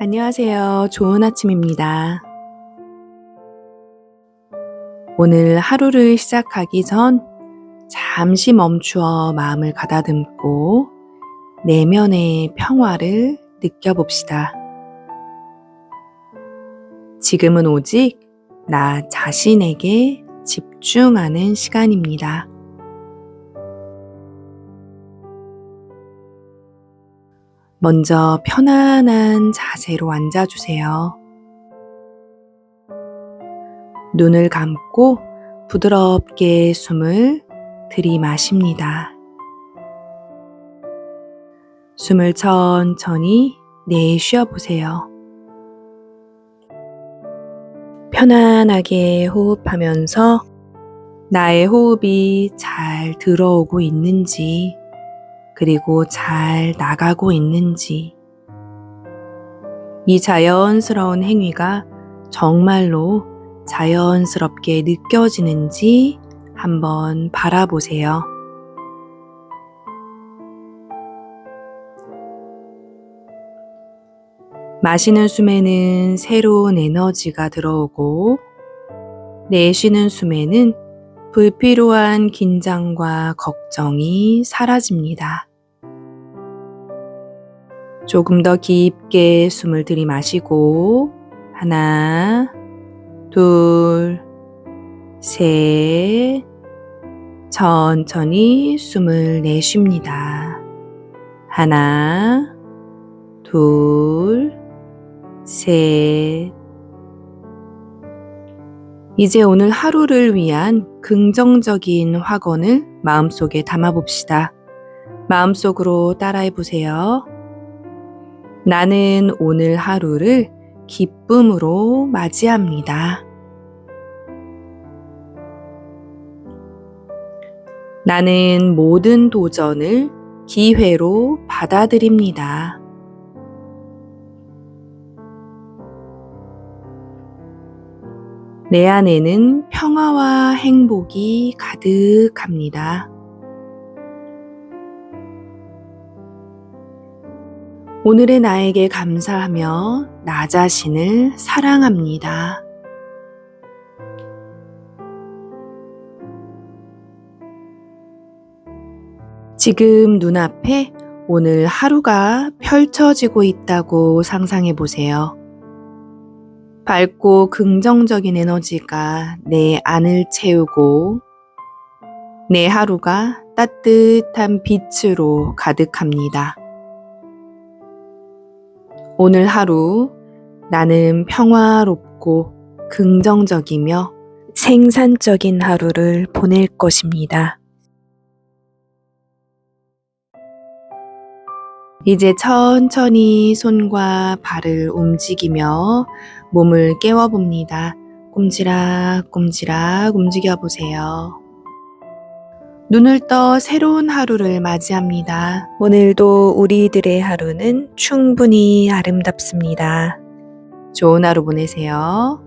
안녕하세요. 좋은 아침입니다. 오늘 하루를 시작하기 전 잠시 멈추어 마음을 가다듬고 내면의 평화를 느껴봅시다. 지금은 오직 나 자신에게 집중하는 시간입니다. 먼저 편안한 자세로 앉아주세요. 눈을 감고 부드럽게 숨을 들이마십니다. 숨을 천천히 내쉬어 보세요. 편안하게 호흡하면서 나의 호흡이 잘 들어오고 있는지 그리고 잘 나가고 있는지 이 자연스러운 행위가 정말로 자연스럽게 느껴지는지 한번 바라보세요. 마시는 숨에는 새로운 에너지가 들어오고 내쉬는 숨에는 불필요한 긴장과 걱정이 사라집니다. 조금 더 깊게 숨을 들이마시고 하나, 둘, 셋, 천천히 숨을 내쉽니다. 하나, 둘, 셋. 이제 오늘 하루를 위한 긍정적인 확언을 마음속에 담아봅시다. 마음속으로 따라해 보세요. 나는 오늘 하루를 기쁨으로 맞이합니다. 나는 모든 도전을 기회로 받아들입니다. 내 안에는 평화와 행복이 가득합니다. 오늘의 나에게 감사하며 나 자신을 사랑합니다. 지금 눈앞에 오늘 하루가 펼쳐지고 있다고 상상해 보세요. 밝고 긍정적인 에너지가 내 안을 채우고 내 하루가 따뜻한 빛으로 가득합니다. 오늘 하루 나는 평화롭고 긍정적이며 생산적인 하루를 보낼 것입니다. 이제 천천히 손과 발을 움직이며 몸을 깨워봅니다. 꼼지락 꼼지락 움직여 보세요. 눈을 떠 새로운 하루를 맞이합니다. 오늘도 우리들의 하루는 충분히 아름답습니다. 좋은 하루 보내세요.